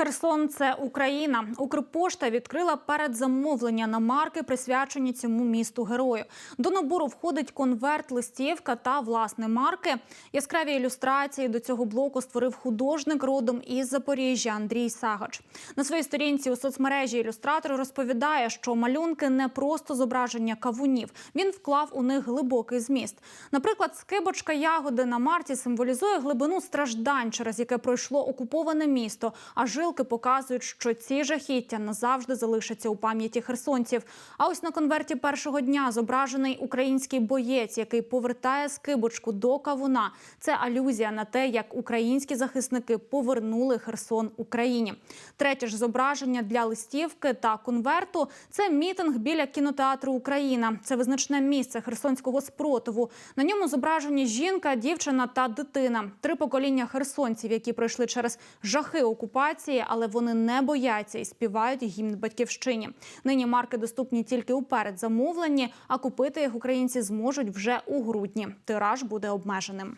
Херсон це Україна. Укрпошта відкрила передзамовлення на марки, присвячені цьому місту герою. До набору входить конверт, листівка та власне марки. Яскраві ілюстрації до цього блоку створив художник родом із Запоріжжя Андрій Сагач. На своїй сторінці у соцмережі ілюстратор розповідає, що малюнки не просто зображення кавунів. Він вклав у них глибокий зміст. Наприклад, скибочка ягоди на марці символізує глибину страждань, через яке пройшло окуповане місто. А жилки показують, що ці жахіття назавжди залишаться у пам'яті херсонців. А ось на конверті першого дня зображений український боєць, який повертає скибочку до кавуна. Це алюзія на те, як українські захисники повернули Херсон Україні. Третє ж зображення для листівки та конверту це мітинг біля кінотеатру Україна. Це визначне місце херсонського спротиву. На ньому зображені жінка, дівчина та дитина. Три покоління херсонців, які пройшли через жахи окупації, але вони не бояться і співають гімн батьківщині. Нині марки доступні тільки у передзамовленні, а купити їх українці зможуть вже у грудні. Тираж буде обмеженим.